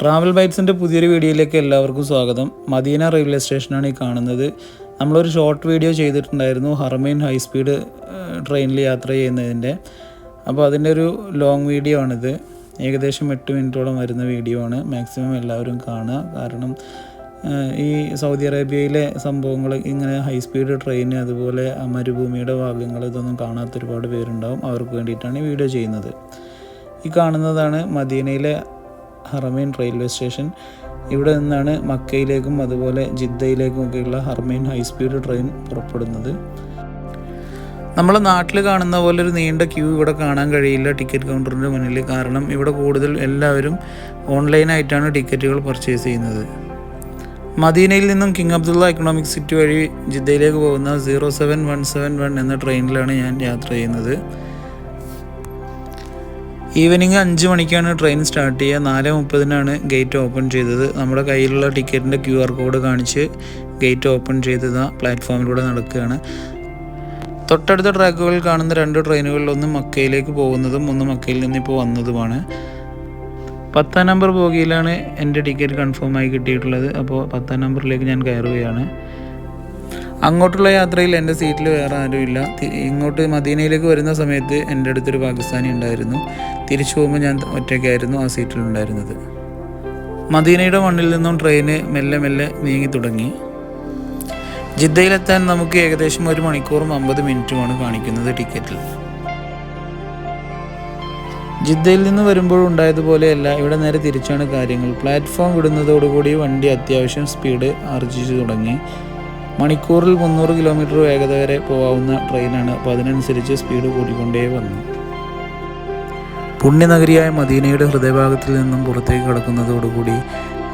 Travel ബൈറ്റ്സിന്റെ പുതിയൊരു വീഡിയോയിലേക്ക് എല്ലാവർക്കും സ്വാഗതം. മദീന റെയിൽവേ സ്റ്റേഷനാണ് ഈ കാണുന്നത്. നമ്മളൊരു ഷോർട്ട് വീഡിയോ ചെയ്തിട്ടുണ്ടായിരുന്നു ഹർമൈൻ ഹൈ സ്പീഡ് ട്രെയിനിൽ യാത്ര ചെയ്യുന്നതിന്റെ. അപ്പോൾ അതിന്റെ ഒരു ലോങ് വീഡിയോ ആണിത്. ഏകദേശം എട്ട് മിനിറ്റോളം വരുന്ന വീഡിയോ ആണ്. മാക്സിമം എല്ലാവരും കാണുക. കാരണം ഈ സൗദി അറേബ്യയിലെ സംഭവങ്ങൾ ഇങ്ങനെ ഹൈ സ്പീഡ് ട്രെയിൻ അതുപോലെ മരുഭൂമിയുടെ ഭാഗങ്ങൾ ഇതൊന്നും കാണാത്ത ഒരുപാട് പേരുണ്ടാവും. അവർക്ക് വേണ്ടിയിട്ടാണ് ഈ വീഡിയോ ചെയ്യുന്നത്. ഈ കാണുന്നതാണ് മദീനയിലെ ഹറമൈൻ റെയിൽവേ സ്റ്റേഷൻ. ഇവിടെ നിന്നാണ് മക്കയിലേക്കും അതുപോലെ ജിദ്ദയിലേക്കും ഒക്കെയുള്ള ഹർമൈൻ ഹൈസ്പീഡ് ട്രെയിൻ പുറപ്പെടുന്നത്. നമ്മളെ നാട്ടിൽ കാണുന്ന പോലെ ഒരു നീണ്ട ക്യൂ ഇവിടെ കാണാൻ കഴിയില്ല ടിക്കറ്റ് കൗണ്ടറിന്റെ മുന്നിൽ. കാരണം ഇവിടെ കൂടുതൽ എല്ലാവരും ഓൺലൈനായിട്ടാണ് ടിക്കറ്റുകൾ പർച്ചേസ് ചെയ്യുന്നത്. മദീനയിൽ നിന്നും കിങ് അബ്ദുള്ള എക്കണോമിക് സിറ്റി വഴി ജിദ്ദയിലേക്ക് പോകുന്ന zero seven one seven one എന്ന ട്രെയിനിലാണ് ഞാൻ യാത്ര ചെയ്യുന്നത്. ഈവനിങ് അഞ്ച് മണിക്കാണ് ട്രെയിൻ സ്റ്റാർട്ട് ചെയ്യുക. നാല് മുപ്പതിനാണ് ഗേറ്റ് ഓപ്പൺ ചെയ്തത്. നമ്മുടെ കയ്യിലുള്ള ടിക്കറ്റിന്റെ ക്യു ആർ കോഡ് കാണിച്ച് ഗേറ്റ് ഓപ്പൺ ചെയ്തത് പ്ലാറ്റ്ഫോമിലൂടെ നടക്കുകയാണ്. തൊട്ടടുത്ത ട്രാക്കുകളിൽ കാണുന്ന രണ്ട് ട്രെയിനുകളിൽ ഒന്ന് മക്കയിലേക്ക് പോകുന്നതും ഒന്ന് മക്കയിൽ നിന്ന് ഇപ്പോൾ വന്നതുമാണ്. പത്താം നമ്പർ ബോഗിയിലാണ് എന്റെ ടിക്കറ്റ് കൺഫേം ആയി കിട്ടിയിട്ടുള്ളത്. അപ്പോൾ പത്താം നമ്പറിലേക്ക് ഞാൻ കയറുകയാണ്. അങ്ങോട്ടുള്ള യാത്രയിൽ എന്റെ സീറ്റിൽ വേറെ ആരുമില്ല. ഇങ്ങോട്ട് മദീനയിലേക്ക് വരുന്ന സമയത്ത് എന്റെ അടുത്തൊരു പാകിസ്ഥാനി ഉണ്ടായിരുന്നു. തിരിച്ചു പോകുമ്പോൾ ഞാൻ ഒറ്റയ്ക്കായിരുന്നു ആ സീറ്റിലുണ്ടായിരുന്നത്. മദീനയുടെ മണ്ണിൽ നിന്നും ട്രെയിന് മെല്ലെ മെല്ലെ നീങ്ങി തുടങ്ങി. ജിദ്ദയിലെത്താൻ നമുക്ക് ഏകദേശം ഒരു മണിക്കൂറും അമ്പത് മിനിറ്റുമാണ് കാണിക്കുന്നത് ടിക്കറ്റിൽ. ജിദ്ദയിൽ നിന്ന് വരുമ്പോൾ ഉണ്ടായതുപോലെയല്ല ഇവിടെ നേരെ തിരിച്ചാണ് കാര്യങ്ങൾ. പ്ലാറ്റ്ഫോം വിടുന്നതോടുകൂടി വണ്ടി അത്യാവശ്യം സ്പീഡ് ആർജിച്ചു തുടങ്ങി. മണിക്കൂറിൽ മുന്നൂറ് കിലോമീറ്റർ വേഗത വരെ പോകാവുന്ന ട്രെയിനാണ് അപ്പോൾ അതിനനുസരിച്ച് സ്പീഡ് കൂടിക്കൊണ്ടേ വന്നു. പുണ്യനഗരിയായ മദീനയുടെ ഹൃദയഭാഗത്തിൽ നിന്നും പുറത്തേക്ക് കടക്കുന്നതോടുകൂടി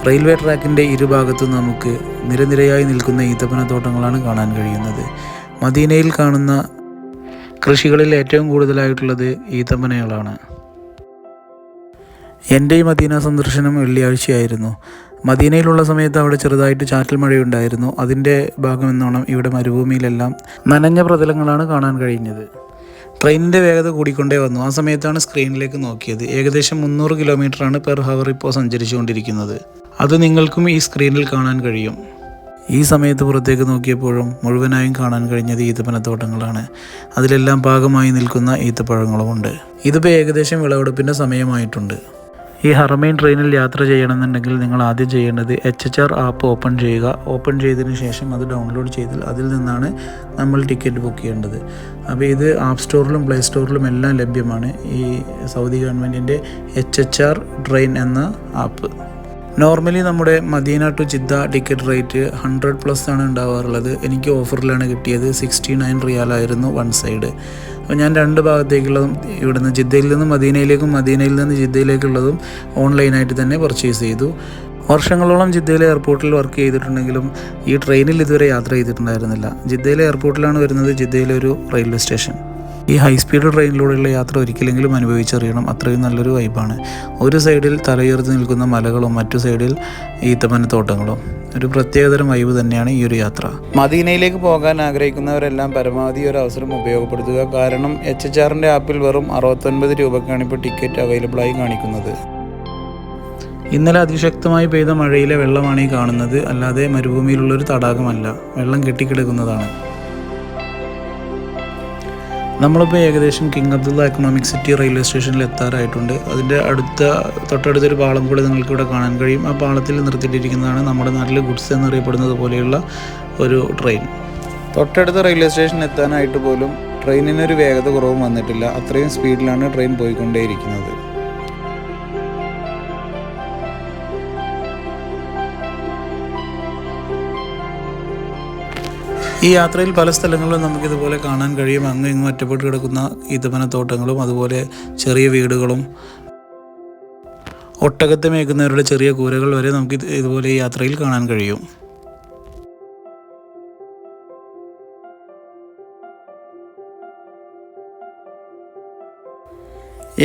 റെയിൽവേ ട്രാക്കിന്റെ ഇരുഭാഗത്തും നമുക്ക് നിരനിരയായി നിൽക്കുന്ന ഈത്തപ്പന തോട്ടങ്ങളാണ് കാണാൻ കഴിയുന്നത്. മദീനയിൽ കാണുന്ന കൃഷികളിൽ ഏറ്റവും കൂടുതലായിട്ടുള്ളത് ഈത്തപ്പനകളാണ്. എന്റെ ഈ മദീന സന്ദർശനം വെള്ളിയാഴ്ചയായിരുന്നു. മദീനയിലുള്ള സമയത്ത് അവിടെ ചെറുതായിട്ട് ചാറ്റൽ മഴയുണ്ടായിരുന്നു. അതിന്റെ ഭാഗമെന്നോണം ഇവിടെ മരുഭൂമിയിലെല്ലാം നനഞ്ഞ പ്രതലങ്ങളാണ് കാണാൻ കഴിഞ്ഞത്. ട്രെയിനിന്റെ വേഗത കൂടിക്കൊണ്ടേ വന്നു. ആ സമയത്താണ് സ്ക്രീനിലേക്ക് നോക്കിയത്. ഏകദേശം മുന്നൂറ് കിലോമീറ്ററാണ് പെർ ഹവർ ഇപ്പോൾ സഞ്ചരിച്ചുകൊണ്ടിരിക്കുന്നത്. അത് നിങ്ങൾക്കും ഈ സ്ക്രീനിൽ കാണാൻ കഴിയും. ഈ സമയത്ത് പുറത്തേക്ക് നോക്കിയപ്പോഴും മുഴുവനായും കാണാൻ കഴിഞ്ഞത് ഈത്തപ്പനത്തോട്ടങ്ങളാണ്. അതിലെല്ലാം പാകമായി നിൽക്കുന്ന ഈത്തപ്പഴങ്ങളുമുണ്ട്. ഇതിപ്പോൾ ഏകദേശം വിളവെടുപ്പിന്റെ സമയമായിട്ടുണ്ട്. ഈ ഹർമൈൻ ട്രെയിനിൽ യാത്ര ചെയ്യണമെന്നുണ്ടെങ്കിൽ നിങ്ങൾ ആദ്യം ചെയ്യേണ്ടത് H H R app open ചെയ്യുക. ഓപ്പൺ ചെയ്തതിന് ശേഷം അത് ഡൗൺലോഡ് ചെയ്താൽ അതിൽ നിന്നാണ് നമ്മൾ ടിക്കറ്റ് ബുക്ക് ചെയ്യേണ്ടത്. അപ്പോൾ ഇത് ആപ്പ് സ്റ്റോറിലും പ്ലേ സ്റ്റോറിലും എല്ലാം ലഭ്യമാണ്. ഈ സൗദി ഗവൺമെന്റിന്റെ എച്ച് എച്ച് ആർ ട്രെയിൻ എന്ന ആപ്പ് നോർമലി നമ്മുടെ Medina to Jeddah ticket rate hundred plus ആണ് ഉണ്ടാവാറുള്ളത്. എനിക്ക് ഓഫറിലാണ് കിട്ടിയത്. സിക്സ്റ്റി നയൻ റിയാലായിരുന്നു വൺ സൈഡ് അപ്പോൾ ഞാൻ രണ്ട് ഭാഗത്തേക്കുള്ളതും ഇവിടുന്ന് ജിദ്ദയിൽ നിന്ന് മദീനയിലേക്കും മദീനയിൽ നിന്ന് ജിദ്ദയിലേക്കുള്ളതും ഓൺലൈനായിട്ട് തന്നെ പർച്ചേസ് ചെയ്തു. വർഷങ്ങളോളം ജിദ്ദയിലെ എയർപോർട്ടിൽ വർക്ക് ചെയ്തിട്ടുണ്ടെങ്കിലും ഈ ട്രെയിനിൽ ഇതുവരെ യാത്ര ചെയ്തിട്ടുണ്ടായിരുന്നില്ല. ജിദ്ദയിലെ എയർപോർട്ടിലാണ് വരുന്നത്. ജിദ്ദയിലെ ഒരു റെയിൽവേ സ്റ്റേഷൻ ഈ ഹൈ സ്പീഡ് ട്രെയിനിലൂടെയുള്ള യാത്ര ഒരിക്കലെങ്കിലും അനുഭവിച്ചറിയണം. അത്രയും നല്ലൊരു വൈബാണ് ഒരു സൈഡിൽ തലയുയർത്തി നിൽക്കുന്ന മലകളും മറ്റു സൈഡിൽ ഈത്തപ്പനത്തോട്ടങ്ങളും. ഒരു പ്രത്യേകതരം വൈബ് തന്നെയാണ് ഈ ഒരു യാത്ര. മദീനയിലേക്ക് പോകാൻ ആഗ്രഹിക്കുന്നവരെല്ലാം പരമാവധി ഒരു അവസരം ഉപയോഗപ്പെടുത്തുക. കാരണം എച്ച് എച്ച് ആറിന്റെ ആപ്പിൽ വെറും അറുപത്തൊൻപത് രൂപക്കാണ് ഇപ്പോൾ ടിക്കറ്റ് അവൈലബിൾ ആയി കാണിക്കുന്നത്. ഇന്നലെ അതിശക്തമായി പെയ്ത മഴയിലെ വെള്ളമാണ് ഈ കാണുന്നത്. അല്ലാതെ മരുഭൂമിയിലുള്ളൊരു തടാകമല്ല. വെള്ളം കെട്ടിക്കിടക്കുന്നതാണ്. നമ്മളിപ്പോൾ ഏകദേശം King Abdullah Economic City railway സ്റ്റേഷനിൽ എത്താറായിട്ടുണ്ട്. അതിന്റെ അടുത്ത തൊട്ടടുത്തൊരു പാളം കൂടി നിങ്ങൾക്ക് ഇവിടെ കാണാൻ കഴിയും. ആ പാളത്തിൽ നിർത്തിയിട്ടിരിക്കുന്നതാണ് നമ്മുടെ നാട്ടിൽ ഗുഡ്സ് എന്നറിയപ്പെടുന്നത് പോലെയുള്ള ഒരു ട്രെയിൻ തൊട്ടടുത്ത റെയിൽവേ സ്റ്റേഷൻ എത്താനായിട്ട് പോലും ട്രെയിനിനൊരു വേഗത കുറവും വന്നിട്ടില്ല. അത്രയും സ്പീഡിലാണ് ട്രെയിൻ പോയിക്കൊണ്ടേയിരിക്കുന്നത്. ഈ യാത്രയിൽ പല സ്ഥലങ്ങളിലും നമുക്കിതുപോലെ കാണാൻ കഴിയും. അങ്ങ് ഇങ്ങും ഒറ്റപ്പെട്ട് കിടക്കുന്ന ഇതുമനത്തോട്ടങ്ങളും അതുപോലെ ചെറിയ വീടുകളും. ഒട്ടകത്തെ മേക്കുന്നവരുടെ ചെറിയ കൂരകൾ വരെ നമുക്ക് ഇതുപോലെ ഈ യാത്രയിൽ കാണാൻ കഴിയും.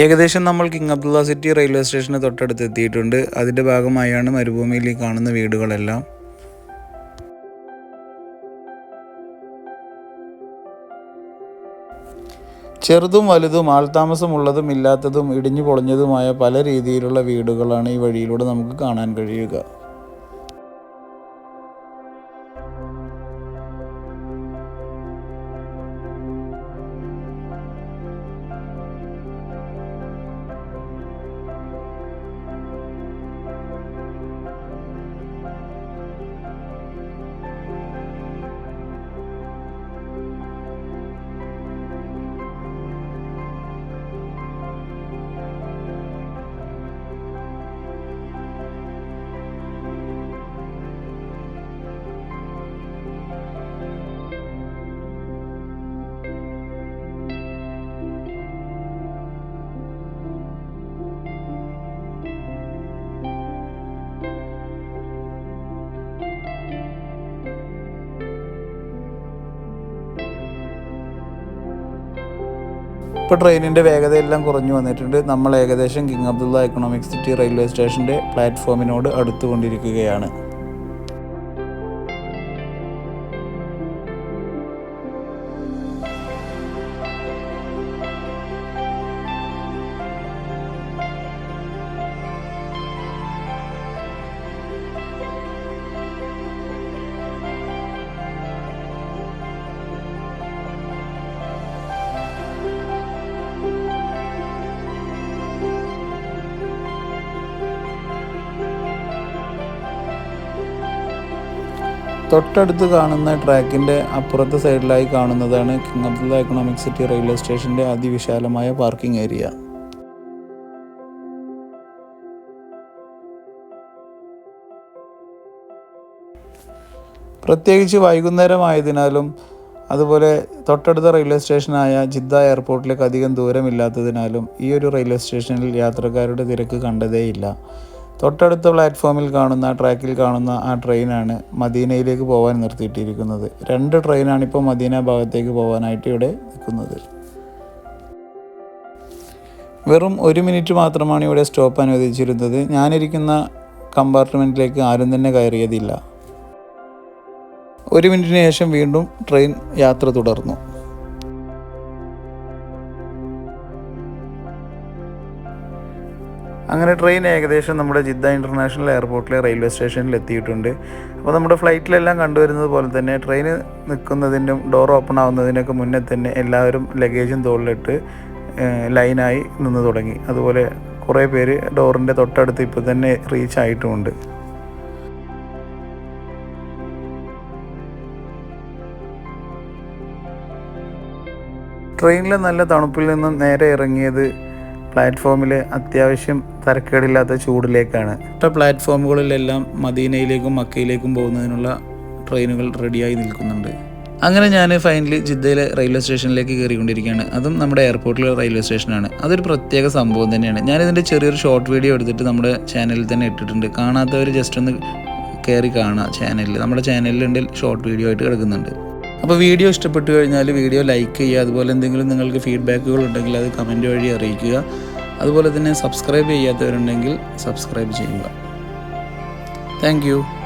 ഏകദേശം നമ്മൾ കിങ് അബ്ദുള്ള സിറ്റി റെയിൽവേ സ്റ്റേഷന് തൊട്ടടുത്ത് എത്തിയിട്ടുണ്ട്. അതിന്റെ ഭാഗമായാണ് മരുഭൂമിയിൽ ഈ കാണുന്ന വീടുകളെല്ലാം. ചെറുതും വലുതും ആൾതാമസമുള്ളതും ഇല്ലാത്തതും ഇടിഞ്ഞു പൊളിഞ്ഞതുമായ പല രീതിയിലുള്ള വീടുകളാണ് ഈ വഴിയിലൂടെ നമുക്ക് കാണാൻ കഴിയുക. ഇപ്പോൾ ട്രെയിനിന്റെ വേഗതയെല്ലാം കുറഞ്ഞു വന്നിട്ടുണ്ട്. നമ്മൾ ഏകദേശം King Abdullah Economic City railway സ്റ്റേഷന്റെ പ്ലാറ്റ്ഫോമിനോട് അടുത്തുകൊണ്ടിരിക്കുകയാണ്. തൊട്ടടുത്ത് കാണുന്ന ട്രാക്കിന്റെ അപ്പുറത്തെ സൈഡിലായി കാണുന്നതാണ് King Abdullah Economic City railway സ്റ്റേഷന്റെ അതിവിശാലമായ പാർക്കിംഗ് ഏരിയ പ്രത്യേകിച്ച് വൈകുന്നേരമായതിനാലും അതുപോലെ തൊട്ടടുത്ത റെയിൽവേ സ്റ്റേഷനായ ജിദ്ദ എയർപോർട്ടിലേക്ക് അധികം ദൂരമില്ലാത്തതിനാലും ഈ ഒരു റെയിൽവേ സ്റ്റേഷനിൽ യാത്രക്കാരുടെ തിരക്ക് കണ്ടതേയില്ല. തൊട്ടടുത്ത പ്ലാറ്റ്ഫോമിൽ കാണുന്ന ട്രാക്കിൽ കാണുന്ന ആ ട്രെയിനാണ് മദീനയിലേക്ക് പോകാൻ നിർത്തിയിട്ടിരിക്കുന്നത്. രണ്ട് ട്രെയിനാണ് ഇപ്പോൾ മദീന ഭാഗത്തേക്ക് പോകാനായിട്ട് ഇവിടെ നിൽക്കുന്നത്. വെറും ഒരു മിനിറ്റ് മാത്രമാണ് ഇവിടെ സ്റ്റോപ്പ് അനുവദിച്ചിരുന്നത്. ഞാനിരിക്കുന്ന കമ്പാർട്ട്മെന്റിലേക്ക് ആരും തന്നെ കയറിയതില്ല. ഒരു മിനിറ്റിന് ശേഷം വീണ്ടും ട്രെയിൻ യാത്ര തുടർന്നു. അങ്ങനെ ട്രെയിൻ ഏകദേശം നമ്മുടെ ജിദ്ദ ഇന്റർനാഷണൽ എയർപോർട്ടിലെ റെയിൽവേ സ്റ്റേഷനിൽ എത്തിയിട്ടുണ്ട്. അപ്പോൾ നമ്മുടെ ഫ്ലൈറ്റിലെല്ലാം കണ്ടുവരുന്നത് പോലെ തന്നെ ട്രെയിൻ നിൽക്കുന്നതിന്റെ ഡോർ ഓപ്പൺ ആവുന്നതിനൊക്കെ മുന്നേ തന്നെ എല്ലാവരും ലഗേജും തോളിലിട്ട് ലൈനായി നിന്ന് തുടങ്ങി. അതുപോലെ കുറേ പേര് ഡോറിന്റെ തൊട്ടടുത്ത് ഇപ്പോൾ തന്നെ റീച്ച് ആയിട്ടുമുണ്ട് ട്രെയിനിലെ നല്ല തണുപ്പിൽ നിന്നും നേരെ ഇറങ്ങിയത് പ്ലാറ്റ്ഫോമിലെ അത്യാവശ്യം തരക്കേടില്ലാത്ത ചൂടിലേക്കാണ്. മറ്റ പ്ലാറ്റ്ഫോമുകളിലെല്ലാം മദീനയിലേക്കും മക്കയിലേക്കും പോകുന്നതിനുള്ള ട്രെയിനുകൾ റെഡിയായി നിൽക്കുന്നുണ്ട്. അങ്ങനെ ഞാൻ ഫൈനലി ജിദ്ദയിലെ റെയിൽവേ സ്റ്റേഷനിലേക്ക് കയറിക്കൊണ്ടിരിക്കുകയാണ്. അതും നമ്മുടെ എയർപോർട്ടിലെ റെയിൽവേ സ്റ്റേഷനാണ്. അതൊരു പ്രത്യേക സംഭവം തന്നെയാണ്. ഞാനിതിന്റെ ചെറിയൊരു ഷോർട്ട് വീഡിയോ എടുത്തിട്ട് നമ്മുടെ ചാനലിൽ തന്നെ ഇട്ടിട്ടുണ്ട്. കാണാത്തവർ ജസ്റ്റ് ഒന്ന് കയറി കാണുക ചാനലിൽ നമ്മുടെ ചാനലിൽ ചാനലിലുണ്ട് ഷോർട്ട് വീഡിയോ ആയിട്ട് കിടക്കുന്നുണ്ട്. അപ്പോൾ വീഡിയോ ഇഷ്ടപ്പെട്ടു കഴിഞ്ഞാൽ വീഡിയോ ലൈക്ക് ചെയ്യുക അതുപോലെ എന്തെങ്കിലും നിങ്ങൾക്ക് ഫീഡ്ബാക്കുകൾ ഉണ്ടെങ്കിൽ അത് കമന്റ് വഴി അറിയിക്കുക. അതുപോലെ തന്നെ സബ്സ്ക്രൈബ് ചെയ്യാത്തവരുണ്ടെങ്കിൽ സബ്സ്ക്രൈബ് ചെയ്യുക. താങ്ക്